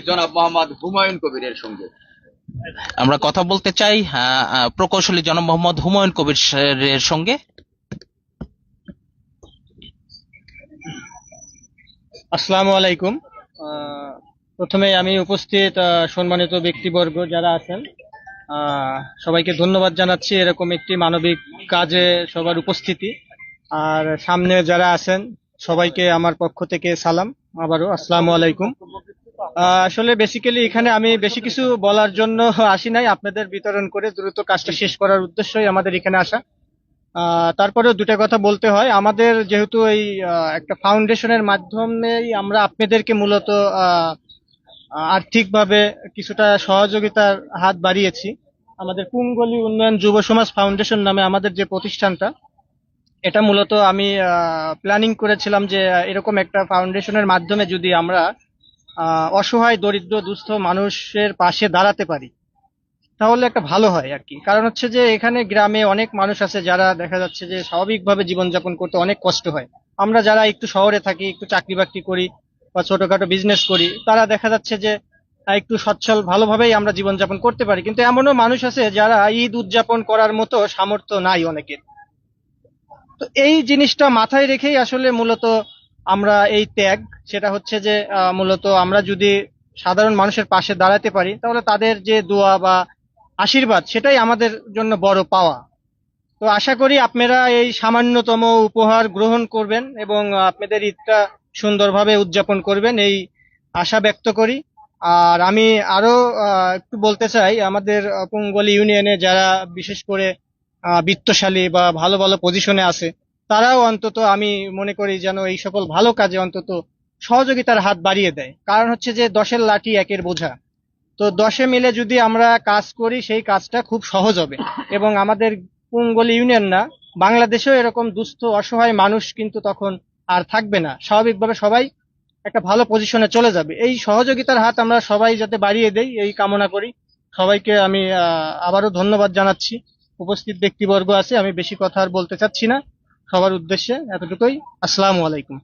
প্রকৌশলী জনাব মোহাম্মদ হুমায়ুন কবিরের সঙ্গে। আমরা কথা বলতে চাই প্রকৌশলী জনাব মোহাম্মদ হুমায়ুন কবির এর সঙ্গে। আসসালামু আলাইকুম। আহ, প্রথমে আমি উপস্থিত আহ, সম্মানিত ব্যক্তিবর্গ যারা আছেন আহ, সবাইকে ধন্যবাদ জানাচ্ছি এরকম একটি মানবিক কাজে সবার উপস্থিতি। আর সামনে যারা আছেন সবাইকে আমার পক্ষ থেকে সালাম। আবারও আসসালামু আলাইকুম। আসলে বেসিক্যালি এখানে আমি বেশি কিছু বলার জন্য আসি নাই। আপনাদের বিতরণ করে দ্রুত কাজটা শেষ করার উদ্দেশ্যই আমাদের এখানে আসা। তারপরেও দুটা কথা বলতে হয়। আমাদের যেহেতু এই একটা ফাউন্ডেশনের মাধ্যমেই আমরা আপনাদেরকে মূলত আর্থিকভাবে কিছুটা সহযোগিতার হাত বাড়িয়েছি। আমাদের পুঙ্গলি উন্নয়ন যুব সমাজ ফাউন্ডেশন নামে আমাদের যে প্রতিষ্ঠানটা, এটা মূলত আমি প্ল্যানিং করেছিলাম যে, এরকম একটা ফাউন্ডেশনের মাধ্যমে যদি আমরা অসহায়, দরিদ্র, দুস্থ মানুষের পাশে দাঁড়াতে পারি। তাহলে একটা ভালো হয় আর কি। কারণ হচ্ছে যে এখানে গ্রামে অনেক মানুষ আছে যারা দেখা যাচ্ছে যে স্বাভাবিকভাবে জীবনযাপন করতে অনেক কষ্ট হয়। আমরা যারা একটু শহরে থাকি, একটু চাকরি বাকরি করি বা ছোটখাটো বিজনেস করি, তারা দেখা যাচ্ছে যে একটু সচ্ছল, ভালোভাবেই আমরা জীবনযাপন করতে পারি। কিন্তু এমনও মানুষ আছে যারা ঈদ উদযাপন করার মতো সামর্থ্য নাই অনেকের। তো এই জিনিসটা মাথায় রেখেই আসলে মূলত আমরা এই ত্যাগ সেটা হচ্ছে যে মূলত আমরা যদি সাধারণ মানুষের পাশে দাঁড়াতে পারি তাহলে তাদের যে দোয়া বা আশীর্বাদ সেটাই আমাদের জন্য বড় পাওয়া। তো আশা করি আপনারা এই সামান্যতম উপহার গ্রহণ করবেন এবং আপনাদের ঈদটা সুন্দরভাবে উদযাপন করবেন এই আশা ব্যক্ত করি। আর আমি আরও আহ, একটু বলতে চাই আমাদের পুঙ্গলি ইউনিয়নে যারা বিশেষ করে বিত্তশালী বা ভালো ভালো পজিশনে আছে তারাও অন্তত আমি মনে করি যেন এই সকল ভালো কাজে অন্তত সহযোগিতার হাত বাড়িয়ে দেয়। কারণ হচ্ছে যে দশের লাঠি একের বোঝা। তো দশে মিলে যদি আমরা কাজ করি, সেই কাজটা খুব সহজ হবে। এবং আমাদের পুঙ্গলি ইউনিয়ন না, বাংলাদেশেও এরকম দুস্থ, অসহায় মানুষ কিন্তু তখন আর থাকবে না। স্বাভাবিকভাবে সবাই একটা ভালো পজিশনে চলে যাবে। এই সহযোগিতার হাত আমরা সবাই যাতে বাড়িয়ে দেই, এই কামনা করি। সবাইকে আমি আবারও ধন্যবাদ জানাচ্ছি। উপস্থিত ব্যক্তিবর্গ আছে, আমি বেশি কথা আর বলতে চাচ্ছি না। সবার উদ্দেশ্যে এতটুকুই। আসসালামু আলাইকুম।